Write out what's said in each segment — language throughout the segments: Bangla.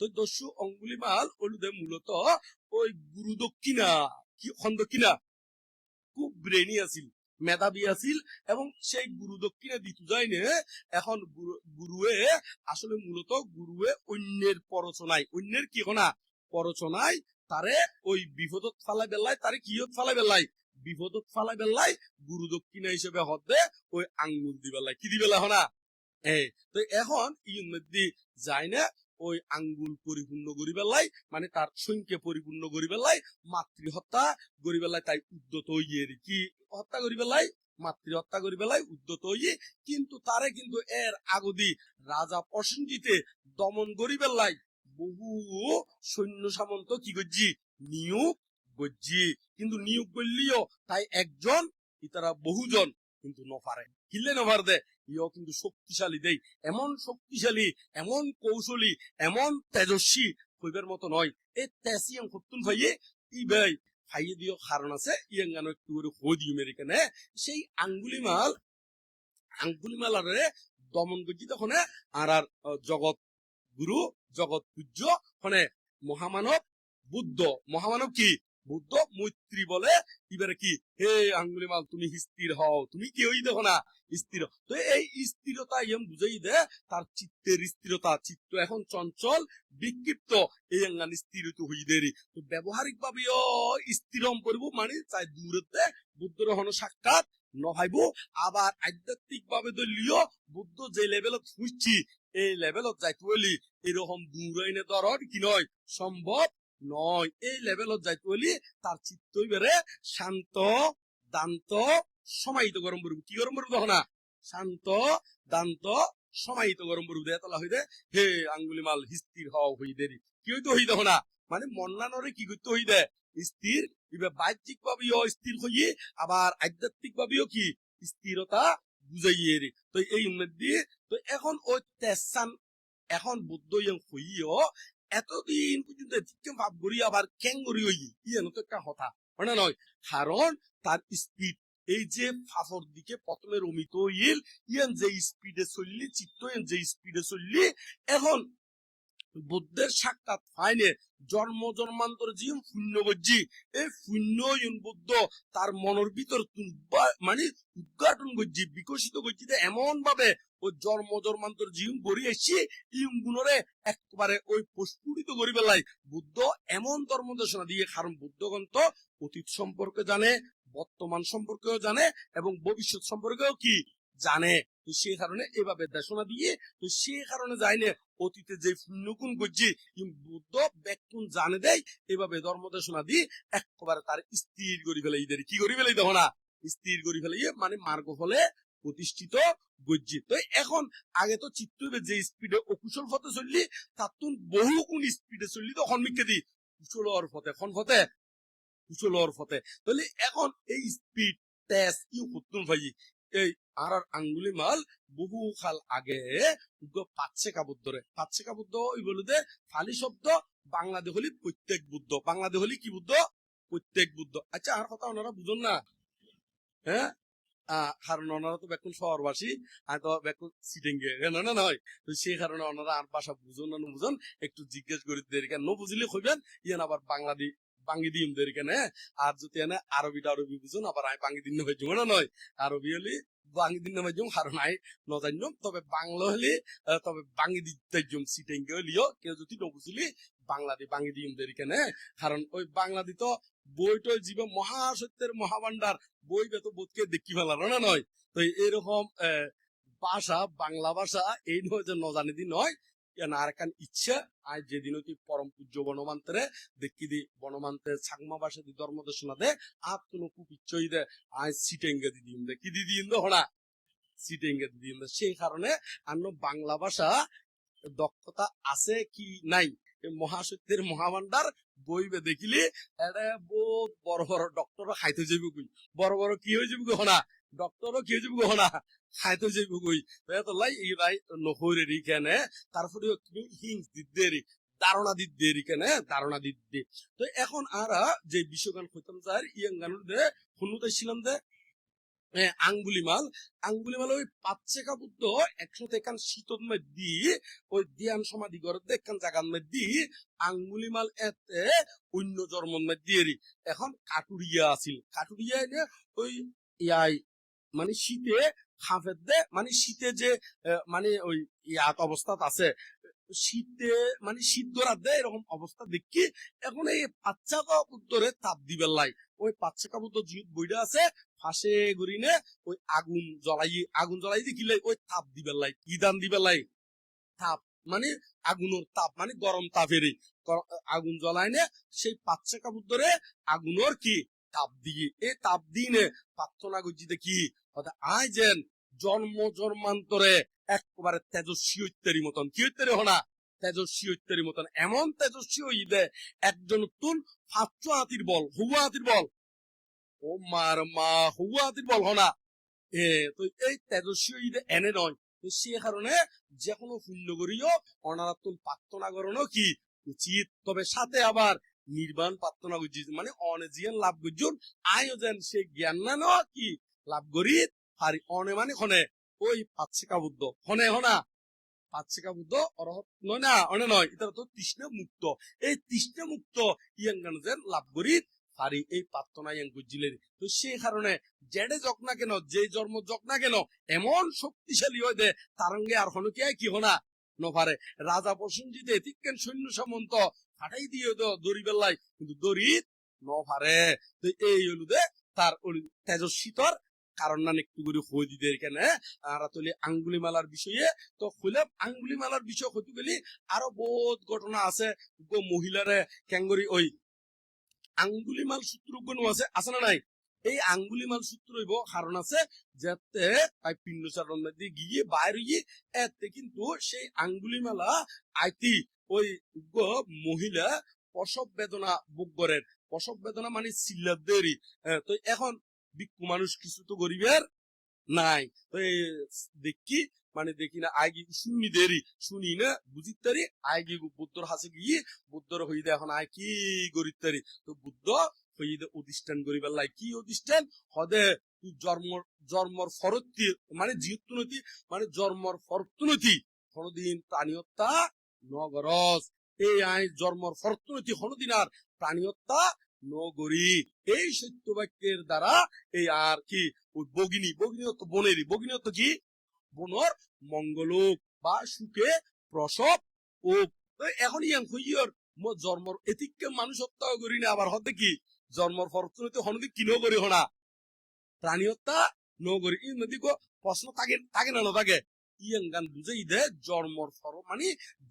তো দস্যু অঙ্গুলিমাল ওলুদে মূলত ওই গুরু দক্ষিণা, কি খন দক্ষিণা। খুব ব্রেনি আছিল, মেধাবী আছিল এবং সেই গুরু দক্ষিণা দিতু যায়নে, এখন গুরুয়ে আসলে মূলত গুরুয়ে অন্যের পরচনায় অন্যের কি না পরচনায় তারে ওই বিপদত ফালাই বেলায় তারে কিয়ত ফালাই বেলায় বিপদত ফালাই বেলায় গুরু দক্ষিণা হিসেবে হতে ওই আঙ্গুল দি বেলায় কি দি বেলা হনা? এই, তো এখন ইন যায় না ওই আঙ্গুল পরিপূর্ণ করি বেলায় মানে তার সংখ্যা পরিপূর্ণ করি বেলায় মাতৃ হত্যা করি বেলায় তাই উদ্যত হইয়ে কি হত্যা করি বেলায় মাতৃ হত্যা করি বেলায় উদ্যত হইয়ে, কিন্তু তারে কিন্তু এর আগদি রাজা প্রসেনজিতে দমন করি বেলায় বহু সৈন্য সামন্ত কি করছি? নিয়োগ করছি। কিন্তু নিয়োগ করলিও তাই একজন, ইতারা বহুজন, কিন্তু নপারে কিনলে নপার দে? ইও কিন্তু শক্তিশালী, দেই। এমন শক্তিশালী, এমন কৌশলী, এমন তেজস্বী কইবার মতো নয়। এই তেসিয়াম সত্তুন ভাইয়ে, ই ভাই ভাইয়ে দিও কারণ আছে ইয়াং গানো একটু করে হই দিও মেরিকানে সেই আঙ্গুলিমাল আঙ্গুলিমাল আরে দমন করছি তখন আর আর জগৎ গুরু, জগৎ পূজ্য মানে মহামানব, বুদ্ধ। মহামানব কি? বুদ্ধ মৈত্রী বলে, এবারে কি, হে আঙ্গুলিমাল, তুমি স্থির হও, তুমি কি হই দেখো না, স্থির। তো এই স্থিরতা ইয়ম বুঝাই দে, তার চিত্তের স্থিরতা, চিত্ত এখন চঞ্চল, বিক্ষিপ্ত, এই আঙ্গান স্থিরিত হই দেরি। তো ব্যবহারিক ভাবেও স্থিরম করব মানে চাই দূরতে বুদ্ধর হন সাক্ষাৎ নহাইব। আবার আধ্যাত্মিক ভাবে দলীয় বুদ্ধ যে লেভেলত খুঁজছি এই লেভেলত যাইতে হলি এরকম দূরাইনে দরর কি নয়, সম্ভব নয়। এই লেভেলত যাইতে হলি তার চিত্ত বেড়ে শান্ত, দান্ত, সমাহিত গরম করব কি গরম করব না? শান্ত, দান্ত, সমাহিত গরম করব দে তলা হইদে হে আঙ্গুলি মাল স্থির হও, হই দেরি। কি হইতে হই দেখো না? মানে মন্নানরে কি করতে হই দে স্থির, ইবে বাহ্যিক ভাবেও স্থির হইয়ে আবার আধ্যাত্মিক ভাবেও কি? স্থিরতা বুঝাইয়ে রে। তো এই মধ্যে তো এখন ওই তেসান, এখন বুদ্ধ হইও এতদিন পর্যন্ত এদিকে ভাব করি আবার ক্যাং করি হই ইয়ে তো একটা কথা। মানে নয়, কারণ তার স্পিড এই যে ফাফর দিকে প্রথমে অমিত ইল, ইয়ান যে স্পিডে চললি, চিত্ত যে স্পিডে চললি, এখন বুদ্ধের সাক্ষাৎ ফাইনে জন্ম, জন্মান্তর জীব শূন্য গজ্জি এই শূন্য বুদ্ধ তার মনের ভিতর মানে উদ্ঘাটন করছি বিকশিত করছি এমন ভাবে ওই জন্ম, জন্মান্তর জীব গড়ি এসছি ইম গুণরে একবারে ওই প্রস্ফুটিত করি বুদ্ধ এমন দিয়ে কারণ অতীত সম্পর্কে জানে, বর্তমান সম্পর্কেও জানে এবং ভবিষ্যৎ সম্পর্কেও কি? জানে, তো সে কারণে এভাবে দেশনা দিয়ে, তো সে কারণে যায়নি অতীতে যে করছি ইম বুদ্ধ ব্যাকুণ জানে দেয় এভাবে ধর্ম দেশনা দিয়ে একবারে তার স্থির করি ফেলে ইদের কি করি ফেলে দেখো না স্থির করি ফেলে ইয়ে মানে মার্গ ফলে প্রতিষ্ঠিত গজ্জি তো এখন আগে তো চিত্ত যে স্পিডে অকুশল পথে চললি, তার তুন বহু গুণ স্পিডে চললি তো সন্মিকে দি, কুশলর পথে কোন পথে কুশলর পথে। তাহলে এখন এই স্পিড তেজ ইউ কুতুন ভাই? এই আর আর আঙ্গুলি মাল বহু খাল আগে পাচ্ছে কাবুদ্ধরে পাচ্ছে কাবুদ্ধ ওই বলতে ফালি শব্দ বাংলাদেশ হলি প্রত্যেক বুদ্ধ। বাংলাদেশ হলি কি বুদ্ধ? প্রত্যেক বুদ্ধ। আচ্ছা আর কথা ওনারা বুঝুন না। হ্যাঁ? কারণ ওনারা তো শহরবাসী, আর তো সিটিংগে না নয় সেই কারণে ওনারা আর বুঝুন না বুঝুন একটু জিজ্ঞেস করে কইবেন, ইয়ান আবার বাংলাদি বাঙ্গি দিম দেরি কেন। আর যদি এনে আরবিটা আরবি বুঝুন, আবার আমি বাঙ্গি দিন ভাই না নয় আরবি হলি বাঙ্গি দিন জম কারণ আই নজান্য তবে বাংলা হলে তবে বাঙ্গি দিতে জম সিটিংগে হলিও কেউ যদি নবুঝিলি কেন। কারণ ওই বাংলাদি তো বইটা জীব মহাসত্যের মহাভান্ডার বই বেত বোধকে দেখি ফেলার না নয়? তো এরকম ভাষা, বাংলা ভাষা, এই নয় যে নজানি দি নয় আর ইচ্ছা আজ অতি পরম পূজ্য বনমান্তরে, দেখি দি বনমান্তের ভাষা দি ধর্ম দেশনা দে, আপ খুব ইচ্ছই দে আজ সিটেঙ্গে দি কি সিটেঙ্গে সেই কারণে বাংলা ভাষা দক্ষতা আছে কি নাই? মহাসত্যের মহাভান্ডার বইবে দেখিলে এটা বহুত বড় বড় ডক্টর খাইতে কই? বড় বড় কি হয়ে যাব হনা? ডক্টর কি হয়ে যাব হনা? খাইতে যাইব এই রাই নহরে কেনে তারপরে হিংস ধারণা ধারণা তো এখন আরা যে বিশ্বগান যার ইয়াং দে ছিলাম দে। হ্যাঁ, আঙ্গুলিমাল আঙ্গুলিমাল ওই পাঁচশেখা বুদ্ধ একসাথে এখান শীতর মধ্যে ওই ধ্যান সমাধি করতে এখান জায়গার মধ্যে আঙ্গুলিমাল এতে অন্য জন্মর মধ্যে এরি। এখন কাটুরিয়া আছিল। কাটুরিয়া এনে ওই ইয়াই মানে শীতে হাফের দে মানে শীতে যে মানে ওই ইয়াত অবস্থাত আছে, শীতে মানে শীত দেয় এরকম অবস্থা দেখি, এখন এই বাচ্চা উত্তরে তাপ দিবেন লাই। ওই বাচ্চা কাপড় তো জিত বইটা আছে, ফাঁসে গড়িনে ওই আগুন জ্বলাই আগুন জ্বলাই দেখিলে ওই তাপ দিবেন লাই, কি দান দিবেন লাই? তাপ মানে আগুনের তাপ মানে গরম তাপেরই আগুন জ্বলাই নে সেই বাচ্চা কাপড় ধরে আগুনের কি? তাপ দিয়ে এই তাপ দিয়ে প্রার্থনা করছি দেখি অর্থাৎ আয় যেন জন্ম জন্মান্তরে একবারে তেজস্বী ঐত্যারি মতন। কি ঐত্যারি হনা তেজস্বী ঐত্যারি মতন। এমন তেজস্বী হইবে একজন তুন পাঁচশো হাতির বল হুয়া হাতির বল। ও মার মা হুয়া হাতির বল হনা এ, তো এই তেজস্বী হইবে এনে নয়। তো সে কারণে যে কোনো পুণ্য করিও অনারাত্মন প্রার্থনা করানো কি উচিত? তবে সাথে আবার নির্বাণ প্রার্থনা করছি মানে অনেজিয়ান লাভ করছুন আয়ও যেন সে জ্ঞান না ন কি? লাভ করি পারি অনে মানে ওই পাচ্ছিকা বুদ্ধ। হনে হনা। পাচ্ছিকা বুদ্ধ নয় না, অনে নয়। এটা তো মুক্ত। এই মুক্ত লাভ করি এই প্রার্থনা তো সেই কারণে জেডে যক না কেন, যে জন্ম যক না কেন, এমন শক্তিশালী হয় দে, তারঙ্গে আর হনকে কি হনা? নপারে রাজা প্রসঞ্জিত এতিকেন সৈন্য সামন্ত, ফাটাই দিয়ে তো দড়ি বেল্লাই কিন্তু দড়ি নপারে তো এই হলো দে, তার ওই তেজস্বিতর কারণ না একটু করে হয়ে দিতে এখানে আর তুলি আঙ্গুলি মালার বিষয়ে, তো খুলে আঙ্গুলি মালার বিষয় হতে গেলে আরও বহুত ঘটনা আছে। গো মহিলারে ক্যাঙ্গরি ওই আঙ্গুলি মাল সূত্র আছে আছে না নাই? এই আঙ্গুলি মাল সূত্র হইব কারণ আছে যাতে তাই পিণ্ডচারণ মধ্যে গিয়ে বাইরে গিয়ে এতে কিন্তু সেই আঙ্গুলি মালা আইতি ওই মহিলা প্রসব বেদনা ভোগ করেন। প্রসব বেদনা মানে চিল্লার দেরি। তো এখন বিক্ষু মানুষ কিছু তো গরিবের নাই। দেখি মানে দেখি না আগে শুনি দেরি, শুনি না বুঝিত তারি আগে বুদ্ধর হাসে গিয়ে বুদ্ধর হইদে এখন আয় কি গরিব তারি। তো বুদ্ধ হইদে অধিষ্ঠান করিবার লাই কি অধিষ্ঠান? হদে তুই জন্ম জন্মর ফরতি মানে জিয়ত্তনতি মানে জন্মর ফরতুনতি কোনদিন প্রাণী হত্যা নগরস এই আই জন্মর ফরতুনতি কোনদিন আর প্রাণী হত্যা নগরী। এই সত্য বাক্যের দ্বারা এই আর কি ওই বগিনী বগিনী হতো বনেরই বগিনী হতো কি? বনর মঙ্গলোক বা সুখে প্রসব ও এখন ইয়াং হইয়র জন্মর এতিককে মানুষ হত্যা করি না, আবার হতে কি? জন্মর ফরতুনতি হনদি কিনো করি হনা? প্রাণী হত্যা নগরী। নদী প্রশ্ন থাকে থাকে না, থাকে? ইয়াং গান বুঝাই দে, জন্মর ফর মানে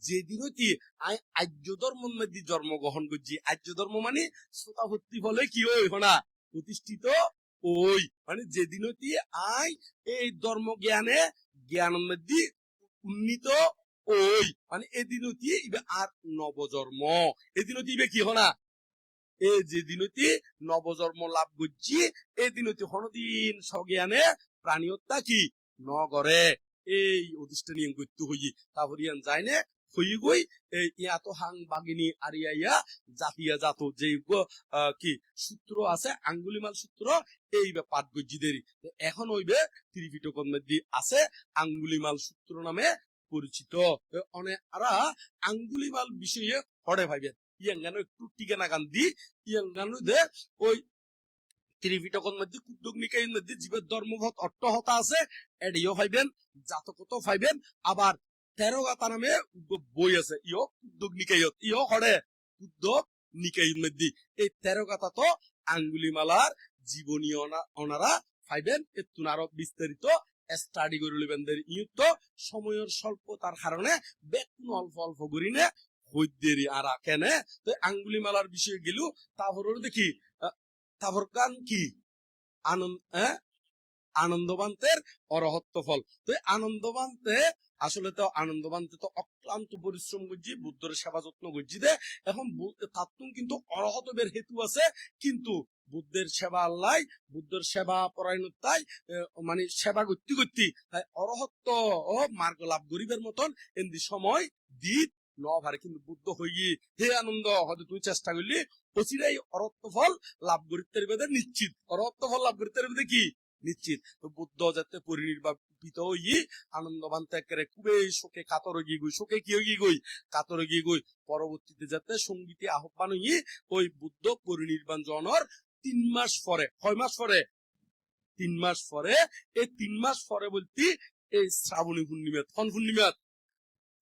যেদিন হইতি আই আর্য ধর্মের মধ্যে জন্মগ্রহণ করছি, আর্য ধর্ম মানে শ্রোতা ভর্তি ফলে কি ওই হনা, প্রতিষ্ঠিত ওই মানে যেদিন হইতি আই এই ধর্ম জ্ঞানে জ্ঞানের মধ্যে উন্নীত ওই মানে এদিন হইতি ইবে আর নবজন্ম, এদিন হইতি ইবে কি হনা, এ যেদিন হইতি নবজন্ম লাভ করছি, এদিন হইতি হনদিন সজ্ঞানে প্রাণী হত্যা কি, নগরে এই অধিষ্ঠানী করতে হই তারপর ইয়ান যায় না হই গই, এই ইয়াত হাং বাগিনী আরিয়া ইয়া জাতিয়া জাত যে কি সূত্র আছে আঙ্গুলিমাল সূত্র, এই ব্যাপার গজ্জিদের এখন হইবে ত্রিপিটকর মধ্যে আছে আঙ্গুলিমাল সূত্র নামে পরিচিত। এ অনেকরা আঙ্গুলিমাল বিষয়ে হড়ে ভাইবেন ইয়াঙ্গানো একটু টিকানা গান দি, ইয়াঙ্গানো দে, ওই ত্রিপিটকর মধ্যে কুদ্দুক নিকাইয়ের মধ্যে জীবের ধর্মভত অট্টহতা আছে, এডিও জাতকত আবার তেরো গাতা নামে বই আছে হড়ে কুদ্দক নিকাইয়ের মধ্যে এই তেরো গাতা তো আঙ্গুলিমালার জীবনী ওনারা পাইবেন এতুন আরও বিস্তারিত স্টাডি করে লিবেন দের। ইউত তো সময়ের স্বল্পতার কারণে বেকুন অল্প অল্প করিনে হইদেরি আর কেনে তো আঙ্গুলিমালার বিষয়ে গেলু তারপর দেখি তারপর গান কি? আনন্দ আনন্দবান্তের অরহত্ব ফল। তো আনন্দবান্তে, আসলে তো আনন্দবান্তে তো অক্লান্ত পরিশ্রম করছি, বুদ্ধর সেবা যত্ন করছি দে এখন তাত্তুম কিন্তু অরহত বের হেতু আছে, কিন্তু বুদ্ধের সেবা আল্লাহ বুদ্ধের সেবা পরায়ণতাই মানে সেবা করতে করতে তাই অরহত্ব ও মার্গ লাভ গরিবের মতন এমনি সময় দিত ন কিন্তু বুদ্ধ হইয়ে হে আনন্দ, হয়তো তুই চেষ্টা করলি অচিরাই অরত্ব ফল লাভ করিতে নিশ্চিত। অরত্ব ফল লাভ করিতে কি? নিশ্চিত। বুদ্ধ যাতে পরিনির্বাপিত আনন্দবান খুবই শোকে কাতর গিয়ে গই। শোকে কি গিয়ে গই? কাতর গিয়ে গই। পরবর্তীতে যাতে সঙ্গীতে আহ্বান হই ওই বুদ্ধ পরিনির্বাণ জনর তিন মাস পরে, কয় মাস পরে? তিন মাস পরে। এই তিন মাস পরে বলতে এই শ্রাবণী পূর্ণিমা কোন পূর্ণিমা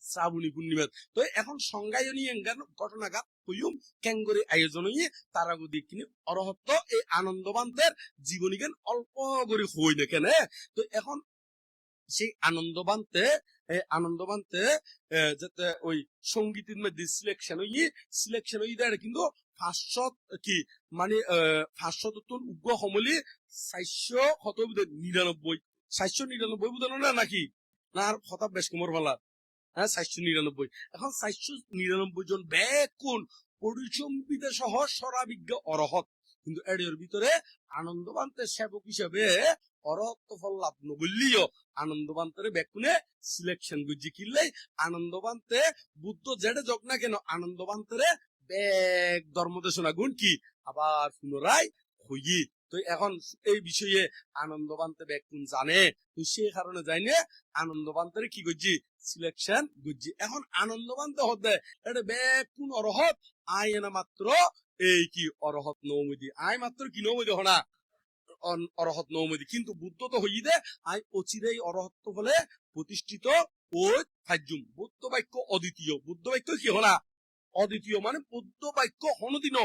শ্রাবণী পূর্ণিমা তো এখন সংজ্ঞায় নিয়ে গান ঘটনাঘাত হইম ক্যাঙ্গরি আয়োজন হইয়ে তারা গদি কিনে অরহত্ত এই আনন্দবান্তের জীবনী জ্ঞান অল্প করে হই না কেন। তো এখন সেই আনন্দবান্তে, এই আনন্দবান্তে যাতে ওই সঙ্গীতের মধ্যে সিলেকশন হই সিলেকশন হই দেয় কিন্তু পাঁচশো কি মানে পাঁচশো তোর উগ্র সমলি চারশো বোধ নিরানব্বই। চারশো নিরানব্বই বোধ না নাকি? না, আর হঠাৎ বেশ কুমোর ভালা হ্যাঁ চারশো নিরানব্বই। এখন চারশো নিরানব্বই জন ব্যাকুণ পরিচম্বিতা সহ সরাবিজ্ঞ অরহত। কিন্তু এর ভিতরে আনন্দবান্তের সেবক হিসেবে অরহত্ব ফল লাভ আনন্দবান্তের ব্যাকুনে সিলেকশন কিনলে আনন্দবান্তে বুদ্ধ জেডে যোগ না কেন আনন্দবান্তরে ব্যাগ ধর্মদেশনা গুণ কি? আবার পুনরায় হইয়ে তো এখন এই বিষয়ে আনন্দবান্তে ব্যাকুন জানে। তো সেই কারণে যাইনে আনন্দবান্তের কি করছি সিলেকশন বুঝছি এখন আনন্দবান্তে হতে, এটা ব্যাকুন অরহত? আয় এনা মাত্র, এই কি অরহত নৌমদি আয় মাত্র কি নৌমদি হনা? অরহত নৌমদি কিন্তু বুদ্ধ তো হই দে, আই অচিরেই অরহত্ব বলে প্রতিষ্ঠিত ও ফাজ্যুম বুদ্ধ বাক্য অদ্বিতীয়। বুদ্ধ বাক্য কি হনা? অদ্বিতীয় মানে বুদ্ধ বাক্য হনদিন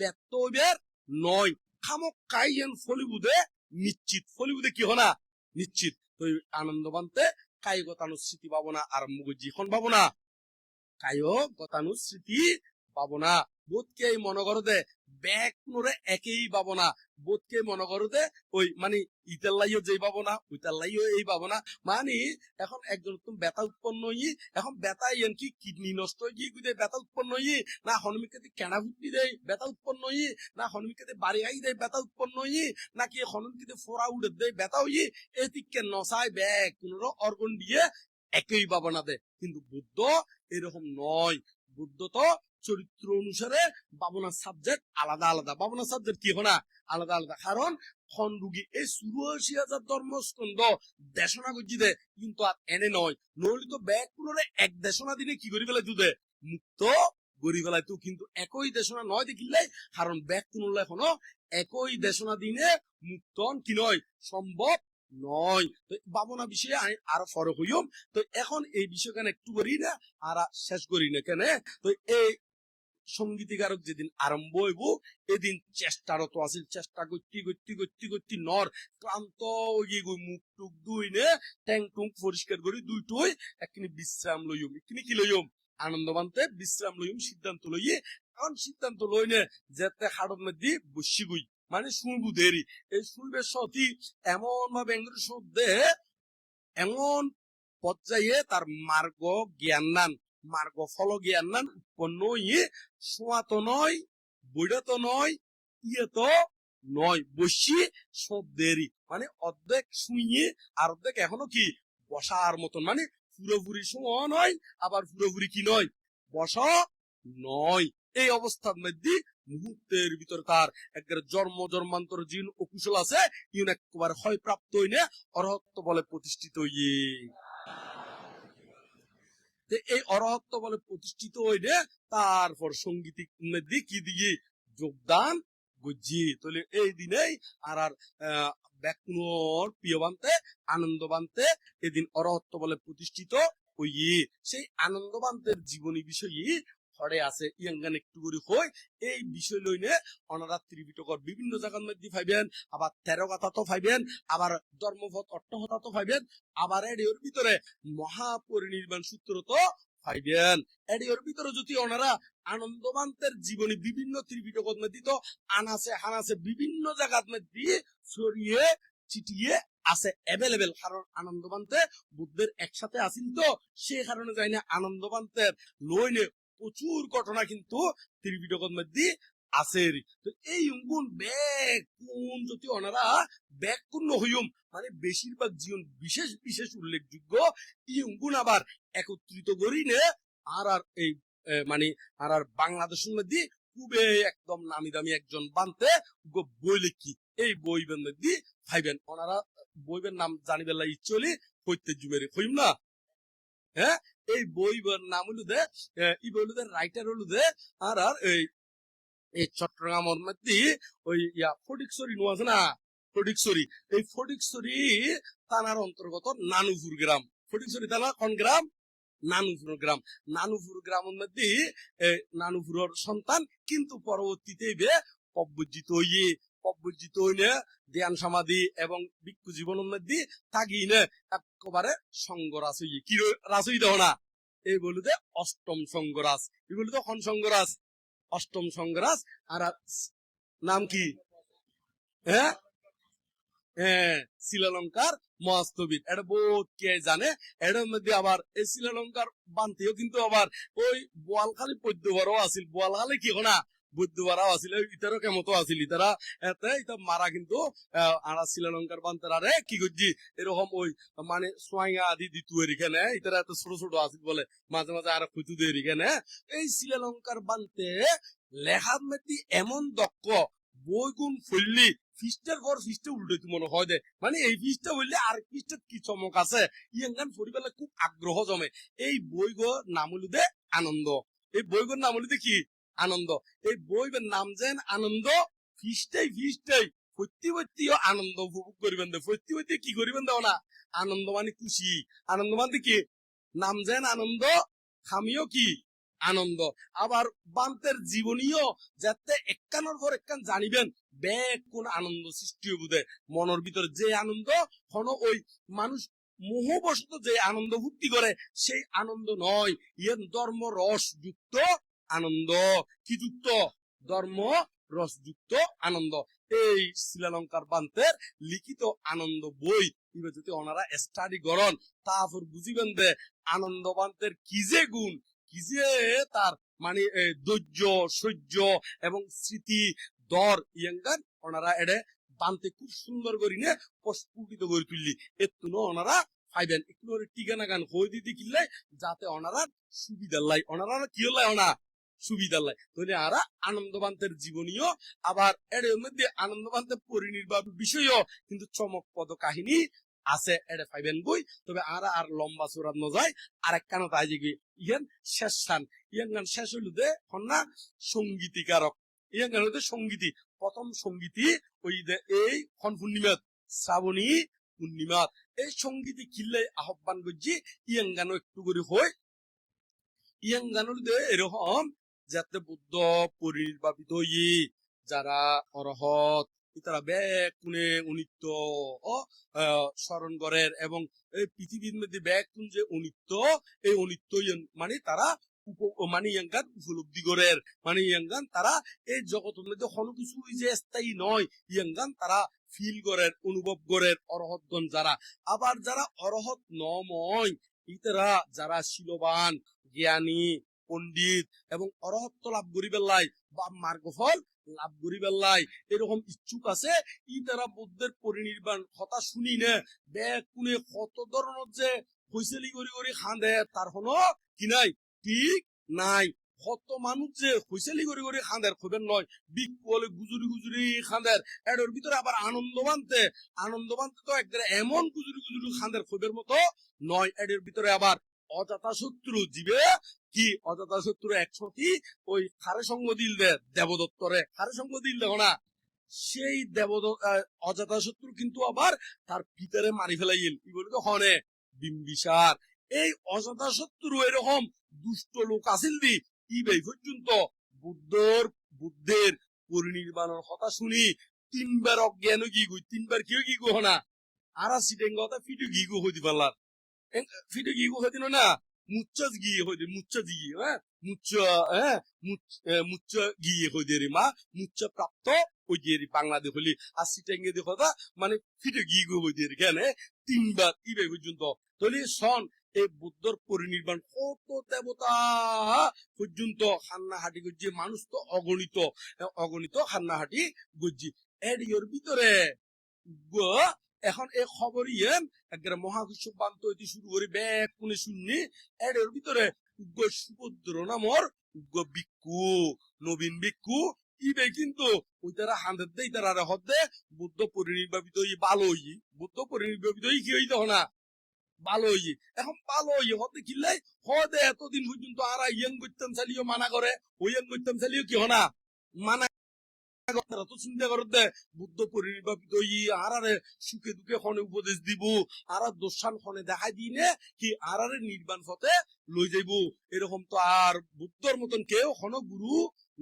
ব্যর্থ হইবের নয়। খামক কাইয়েন ফলিবুদে নিশ্চিত। ফলিবুদে কি হনা? নিশ্চিত। তো আনন্দবান্তে কায় গতানুস্মৃতি পাবো না আরম্ভ করছি এখন পাবো না কায় গতানুস্মৃতি পাবো না বোধকে এই মনে করো দে ব্যাক নোরে একেই পাবো না। বোধকে মনে করো দে ওই মানে ইতার লাইও যেই পাবো না, ওইটার লাইও এই পাবো না। মানে এখন একজন তুমি ব্যথা উৎপন্ন হই, এখন ব্যথা ইয়েন কি কিডনি নষ্ট হয়ে গিয়ে গুদে ব্যথা উৎপন্ন হই? না হনুমিকে কেনা ফুটি দেয় ব্যথা উৎপন্ন হই। না হনুমিকে বাড়ি আই দেয় ব্যথা উৎপন্ন হই। নাকি হনুমিকে ফোরা উড়ে দেয় ব্যথা হই? এদিকে নসায় ব্যাগ কোন অর্গন দিয়ে একই পাবনা দেয় কিন্তু বুদ্ধ এরকম নয়। বুদ্ধ তো চরিত্র অনুসারে বাবনার সাবজেক্ট আলাদা আলাদা। বাবনার সাবজেক্ট কি হনা? আলাদা আলাদা। কারণ এই ধর্মস্কন্ধ দেশনা কিন্তু আর এনে নয়। নইলে তো এক দেশনা দিনে কি করি ফেলাই তুদে মুক্ত গড়ি ফেলাই তো কিন্তু একই দেশনা নয় দেখিলে, কারণ ব্যাগ পুনলে এখনও একই দেশনা দিনে মুক্ত কি নয়? সম্ভব নয়। তো বাবনা বিষয়ে আমি আরও ফরক হইম তো এখন এই বিষয় কেন একটু করি না আর শেষ করি না কেন? তো এই সঙ্গীতিকারক যেদিন আরম্ভ হইব, এদিন আছিল। চেষ্টা করতে করতে করতে করতে নর ক্লান্ত মুখ টুক দুই নে ট্যাং টুং পরিষ্কার করি দুই টুই একখানি বিশ্রাম লইম একখানি কি লইম আনন্দবান্তে বিশ্রাম লইম সিদ্ধান্ত লইয়ে এখন সিদ্ধান্ত লই নে? যেতে হাড়ত মধ্যে বসি গই মানে শুনবু দেরি এই শুনবে সতী এমন ভাবে এঙ্গুর দে এমন পর্যায়ে তার মার্গ জ্ঞান নান মার্গ ফল জ্ঞান নান উৎপন্ন হয়ে শোয়া তো নয় তো নয় ইয়ে তো নয় বসি সব দেরি মানে অর্ধেক শুইয়ে আর অর্ধেক এখনও কি? বসার মতন। মানে পুরোপুরি শোয়া নয়, আবার পুরোপুরি কি নয়? বসা নয়। এই অবস্থার মধ্যে মুহূর্তের ভিতর তার একবারে জন্ম জন্মান্তর জিন অকুশল আছে ইউন একবার হয় প্রাপ্ত হইনে অরহত্ব বলে প্রতিষ্ঠিত হইয়ে। এই অরহত্ব বলে প্রতিষ্ঠিত হইলে তারপর সঙ্গীতিক মধ্যে কি দিয়ে যোগদান গজি তাহলে এই দিনেই আর আর আহ, ব্যাকুণর প্রিয়বান্তে আনন্দবান্তে এদিন অরহত্ব বলে প্রতিষ্ঠিত হইয়ে। সেই আনন্দবান্তের জীবনী বিষয়ই হরে আছে। ইয়াঙ্গান একটু করে হই। এই বিষয় লইনে অনারা ত্রিপিটকর বিভিন্ন জায়গার মধ্যে পাইবেন আবার তেরো কথা তো আবার ধর্মপথ তো আবার ভিতরে মহাপরিনির্বাণ সূত্র তো পাইবেন এডিওর ভিতরে যদি ওনারা আনন্দবান্তের জীবনী বিভিন্ন ত্রিপিটকর মধ্যে তো আনাছে, হানাছে, বিভিন্ন জায়গার মধ্যে ছড়িয়ে চিটিয়ে আছে অ্যাভেলেবেল কারণ আনন্দবান্তে বুদ্ধের একসাথে আসিন তো, সে কারণে যাই না আনন্দবান্তের লইনে প্রচুর ঘটনা কিন্তু ত্রিপিটকর মধ্যে আছে তো এই গুণ ব্যাগ, কোন যদি ওনারা ব্যাগ কোন হইম মানে বেশিরভাগ জীবন বিশেষ বিশেষ উল্লেখযোগ্য, এই গুণ আবার একত্রিত করি নে আর আর এই মানে আর আর বাংলাদেশের মধ্যে খুবই একদম নামি দামি একজন বানতে বই লিখি। এই বই মধ্যে ভাইবেন ওনারা বইবের নাম জানিবেন ইচ্ছে হলে হইতে জুমেরে হইম না? হ্যাঁ? এই বইবের নাম হলো দে ই বইলো দে রাইটার হলো দে আর আর এই এই চট্টগ্রামের মধ্যে ওই ইয়া ফটিকছড়ি নো আছে না? ফটিকছড়ি। এই ফটিকছড়ি থানার অন্তর্গত নানুপুর গ্রাম। ফটিকছড়ি থানা কোন গ্রাম? নানুপুর গ্রাম। নানুপুর গ্রামের মধ্যে নানুপুরের সন্তান কিন্তু পরবর্তীতে বে পব্বজিত হইয়ে পব্বজিত হইনে ধ্যান সমাধি এবং ভিক্ষু সঙ্গরাস হইয়ে। কি র- রাস দেও না? এই অষ্টম এই সঙ্গরাস অষ্টম আর নাম কি? হ্যাঁ? হ্যাঁ শ্রীলঙ্কার মহাস্তবিদ এটা বহুত কে জানে? এটার মধ্যে আবার এই শ্রীলঙ্কার বান্তিও কিন্তু আবার ওই বোয়ালখালী পদ্যবারও আছিল। বোয়ালখালী কি না? আছিল, ইতারও আছিল? ইতারা এতে ইতা মারা কিন্তু শ্রীলঙ্কার কি করছি? এরকম ওই মানে আদি দিতু ইতারা এত ছোট ছোট আছিল বলে মাঝে মাঝে আর খুঁতু দিয়ে এই শ্রীলঙ্কার বান্তে লেখার মধ্যে এমন দক্ষ বইগুণ ফুললি, ফিস্টের ঘর ফিস্টে উল্টে মনে হয় দে। মানে এই ফিস্টটা হইলে আর ফিস্টের কি চমক আছে? ইয়াঙ্গান পরিবেলে খুব আগ্রহ জমে। এই বই দে আনন্দ। এই বই গোর নাম কি? আনন্দ। এই বই নাম যেন আনন্দ, ফিস্টেই ফিস্টেই সত্যিও আনন্দ উপভোগ করিবেন সত্যি সত্যি কি করিবেন দেও না আনন্দ মানে খুশি। আনন্দ মানে কি? নাম যেন আনন্দ, খামিও কি? আনন্দ। আবার বান্তের জীবনীয় যাতে একখানোর পর একখান জানিবেন ব্যাগ কোন আনন্দ সৃষ্টি বুঝে মনের ভিতরে যে আনন্দ কোন ওই মানুষ মোহবশত যে আনন্দ ভুক্তি করে, সেই আনন্দ নয়। ইয়েন ধর্ম রস যুক্ত আনন্দ। কি যুক্ত? ধর্ম, রস যুক্ত আনন্দ। এই শ্রীলঙ্কার বান্তের লিখিত আনন্দ বই এবার যদি ওনারা স্টাডি করেন, তারপর বুঝিবেন যে আনন্দ বান্তের কি যে গুণ, কি যে তার মানে ধৈর্য, সহ্য এবং স্মৃতি, দর ইয়াঙ্গান ওনারা এডে বানতে খুব সুন্দর করি নে প্রস্ফুটিত করে তুললি। এত্তু ওনারা পাইবেন। একটু টিকানা গান হই দিতে কিনলে যাতে ওনারা সুবিধার লাই। ওনারা কি হলাই ওনা? সুবিধার লাই। তাহলে আরা, আনন্দবান্তের জীবনীয় আবার এর মধ্যে আনন্দবান্তের পরিনির্বাহ বিষয়ও কিন্তু চমকপদ কাহিনী আছে এডে পাইবেন বই। তবে আরা আর লম্বা চূড়াত নজায়। আর এক কানত যে ইহান শেষ স্থান ইয়ান গান শেষ হইল দে হন্না সঙ্গীতিকারক ইয়ান গান হইতে সঙ্গীতি প্রথম সঙ্গীতি ওই দে এই খন পূর্ণিমাত, শ্রাবণী পূর্ণিমাত। এই সঙ্গীতি কিল্লে আহ্বান করছি ইয়ান গানও একটু করে হয়। ইয়ান গান হইল দে এরকম যাতে বুদ্ধ পরিনির্বাপিত হই যারা অরহত, তারা ব্যাগ কোনে উনিত্য ও করেন এবং এই পৃথিবীর মধ্যে ব্যাগ কোন যে অনিত্য, এই অনিত্য মানে তারা মানে ইয়াঙ্গান উপলব্ধি মানে ইয়াঙ্গান তারা এই জগতের মধ্যে যে স্থায়ী নয় ইয়াঙ্গান তারা ফিল করেন, অনুভব করেন অরহতগণ যারা। আবার যারা অরহত নময়, ইতারা যারা শিলবান, জ্ঞানী পণ্ডিত এবং অরহত্ব লাভ করিবার লাই বা মার্গফল লাভ করিবার লাই। এরকম ইচ্ছুক আছে, ই তারা বুদ্ধের পরিনির্বাণ কথা শুনি নে ব্যাগ কোনে কত ধরনের যে হৈছেলি করি করি খান্দে তার কোনো কি নাই? ঠিক নাই। কত মানুষ যে হৈছেলি করি করি খান্দের খবের নয় বিক বলে গুজুরি গুজুরি খান্দের এটার ভিতরে আবার আনন্দ বানতে আনন্দ বানতে তো একবারে এমন গুজুরি গুজুরি খান্দের খবের মতো নয় এটার ভিতরে আবার অজাতা শত্রু জীবে কি অজাতা শত্রু একশোটি ওই খারে সঙ্গ দিল দেবদত্তরে। খারে সঙ্গ দিল না সেই দেবদ আহ, অজাতা শত্রু কিন্তু আবার তার পিতারে মারি ফেলাইল। কি বলি তো হনে বিম্বিসার। এই অজাতা শত্রু এরকম দুষ্ট লোক আছিল দি ই বেই পর্যন্ত বুদ্ধর বুদ্ধের পরিনির্বাণের কথা শুনি তিনবার অজ্ঞান কি গই তিনবার কি কি গো না আরা সিটেঙ্গ কথা ফিটু গি গো হইতে পারলার হ্যাঁ? হ্যাঁ? মুচ্চা গিয়ে হইতে রে মা। মুচ্চা প্রাপ্ত ওই যে বাংলাদেশ হলি আর সিটেঙ্গে দেখো মানে ফিটে গিয়ে গো হইতে রে, কেন তিনবার ইবে পর্যন্ত। তাহলে সন এই বুদ্ধর পরিনির্বাণ কত দেবতা পর্যন্ত হান্নাহাটি গজ্জি, মানুষ তো অগণিত অগণিত হান্নাহাটি গজ্জি। এর ভিতরে এখন এই খবর ইয়েন একবারে মহাকুশ বান্ত হইতে শুরু করে ব্যাগ কোনে শুননি এর ভিতরে সুভদ্র নামর নবীন ইবে কিন্তু ওই তারা হান্ড্রেড দেই তারা হদ্দে বুদ্ধ পরিনির্বাপিত ই ভালো হই, বুদ্ধ পরিনির্বাপিত কি হইতো না? ভালো হই, এখন ভালো হই হতে কিনলে হদে এতদিন পর্যন্ত আর ইয়াং করতাম চালিও মানা করে, ওই ইয়াং করতাম চালিও কি হনা? মানা তো চিন্তা বুদ্ধ ই আর আরে সুখে দুঃখে খনে উপদেশ দিব, আর দোষান খনে কি আর আরে নির্বাণ পথে লই যাইব। এরকম তো আর বুদ্ধর মতন কেউ খন গুরু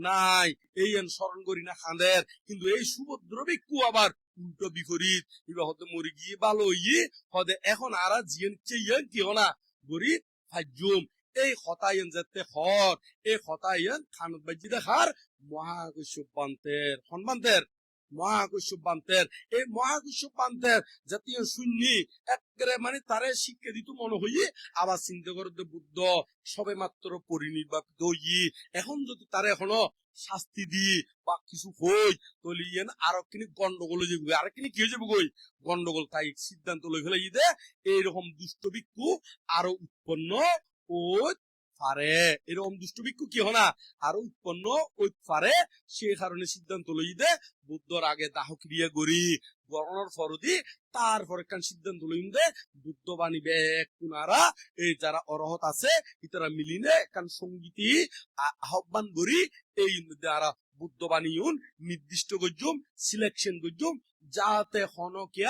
নাই। এই স্মরণ করি না খাঁদের কিন্তু এই সুভদ্র ভিক্ষু আবার উল্টো বিপরীত। এবার হতে মরে গিয়ে ভালো ইয়ে হদে এখন আর জিয়ন চেয়ে কি হনা গরিব হাজুম এই হতায়ন যাতে হর, এই হতায়ন খানত বাজি দেখার মহাকৈশ্য বান্তের হনবান্তের মহাকৈশ্য বান্তের। এই মহাকৈশ্য বান্তের জাতীয় শূন্যি একেবারে মানে তারে শিক্ষা দিত মনে হইয়ে আবার চিন্তা করতে বুদ্ধ, সবে মাত্র পরিনির্বাপিত হই এখন যদি তারে এখনও শাস্তি দি বা কিছু হই, তাহলে ইয়েন আরও কিনি গন্ডগোল হয়ে যাবে আর কিনি কি হয়ে যাবে কই গন্ডগোল তাই সিদ্ধান্ত লই ফেলে ইদে এইরকম দুষ্ট ভিক্ষু আরও উৎপন্ন ও পারে এরকম কি আরও উৎপন্ন ওই সে কারণে সিদ্ধান্ত লই দে, বুদ্ধর আগে দাহ ক্রিয়া করি সিদ্ধান্ত দে বুদ্ধ বাণী বেক কুনারা, এই যারা অরহত আছে, ইতারা মিলিনে কান সঙ্গীতি আহ্বান করি, এই দ্বারা বুদ্ধ বাণীউন নির্দিষ্ট গজ্জুম সিলেকশন গজ্জুম, যাতে হনকে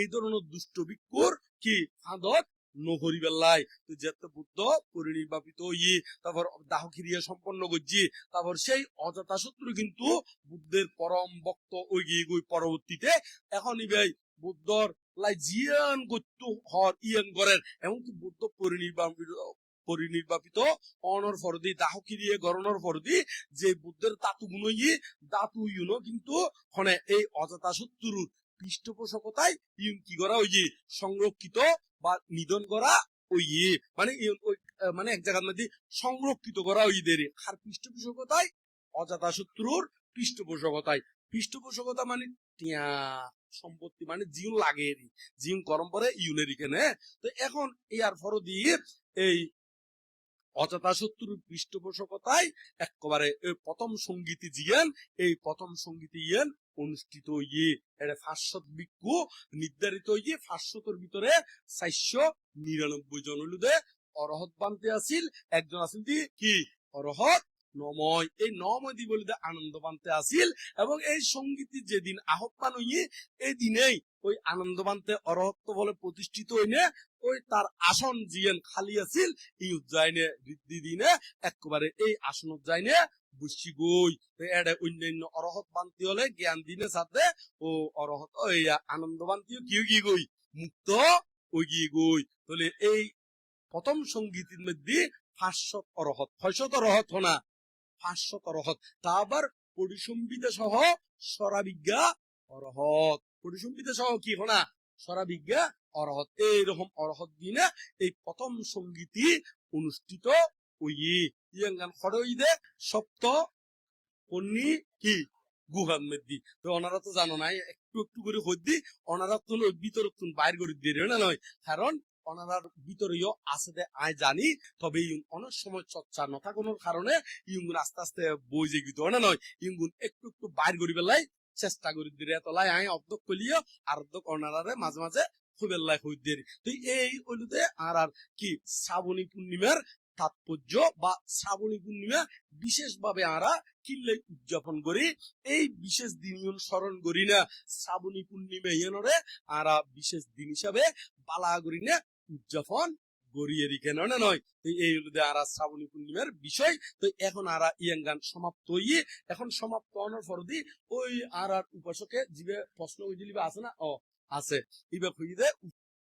এই ধরনের দুষ্ট ভিক্ষুর কি ফাঁদত নহরি বেল্লাই তো যেতে বুদ্ধ পরিনির্বাপিত তারপর দাহ ক্রিয়া সম্পন্ন করছি, তারপর সেই অযথা শত্রু কিন্তু বুদ্ধের পরম ভক্ত ওই গই পরবর্তীতে এখন ইবে বুদ্ধর লাই জিয়ান হর ইয়ান করেন এমনকি বুদ্ধ পরিনির্বাপিত পরিনির্বাপিত অনর ফরদি, দাহ ক্রিয়া গরণর ফরদি, যে বুদ্ধের তাতু গুণ ই দাতু ইউনো কিন্তু এই অযথা শত্রুর পৃষ্ঠপোষকতায় ইউন কি করা ওই যে সংরক্ষিত বা নিধন করা ওই ইয়ে মানে আহ, মানে এক জায়গার মধ্যে সংরক্ষিত করা ওই দের আর পৃষ্ঠপোষকতায় অজাতা শত্রুর পৃষ্ঠপোষকতায় পৃষ্ঠপোষকতা মানে সম্পত্তি মানে জিউন লাগে জিউন গরম পরে ইউনের এখানে। তো এখন ইয়ার ফর দিয়ে এই অজাতা শত্রুর পৃষ্ঠপোষকতায় একেবারে প্রথম সঙ্গীতি জিয়ান এই প্রথম সঙ্গীতি ইয়েন অনুষ্ঠিত ইয়ে এটা ফাঁসশত বিক্ষু নির্ধারিত ইয়ে ফাঁসশতর ভিতরে চারশো নিরানব্বই জন হলুদে অরহত বানতে আসিল। একজন আসিল কি? অরহত নময়। এই নময় দি বলিতে আনন্দ বানতে আসিল এবং এই সঙ্গীতি যেদিন আহ্বান হইয়ে, এই দিনেই ওই আনন্দ বানতে অরহত্ব বলে প্রতিষ্ঠিত হইনে ওই তার আসন জিয়েন খালি আছিল। এই উজ্জয়নে বৃদ্ধি দিনে একেবারে এই আসন উজ্জয়নে এডে অন্যান্য অরহত বান্তি হলে জ্ঞান দিনে সাথে ও অরহত এই আনন্দ কি কি গই? মুক্ত ওই গিয়ে গই। তাহলে এই প্রথম সঙ্গীতের মধ্যে পাঁচশত অরহত, ছয়শত অরহত হনা। পাঁচশত অরহত তা আবার পরিসম্বিতা সহ সরাবিজ্ঞা অরহত সহ কি হনা? সরাবিজ্ঞা অরহত এইরকম অরহত দিনে এই প্রথম সঙ্গীতি অনুষ্ঠিত ইয়াঙ্গান খড়ইদে সপ্ত কন্যি কি? গুহার মেদি তো ওনারা তো জানো নাই, একটু একটু করে হদ্দি ওনারা তো ভিতর বাইর করে দিয়ে না নয়? কারণ ওনারার ভিতরেও আছে দে আয় জানি, তবে ইউন অনেক সময় চর্চা নথাকোনোর কারণে ইউন আস্তে আস্তে বই যে গীত না নয়। ইউন একটু একটু বাইর করি পেলাই চেষ্টা করি দিয়ে তলাই আয়, অর্ধক কলিও আর অর্ধক ওনারারে মাঝে মাঝে হই দিয়ে। তো এই আর আর কি শ্রাবণী পূর্ণিমার তাৎপর্য বা শ্রাবণী পূর্ণিমা বিশেষভাবে আমরা কিল্লে উদযাপন করি। এই বিশেষ দিন স্মরণ করি না। শ্রাবণী পূর্ণিমা ইয়নরে আরা বিশেষ দিন হিসাবে বালা করি না। উদযাপন গড়িয়ে রেখে নয়, না নয়? তো এই হলো আরা শ্রাবণী পূর্ণিমার বিষয়। তো এখন আরা ইয়ান গান সমাপ্ত হইয়ে, এখন সমাপ্ত হওয়ার পর দি ওই আর আর উপাসকে জীবে প্রশ্ন ওই আছে না? ও আছে। ইবে হইয়ে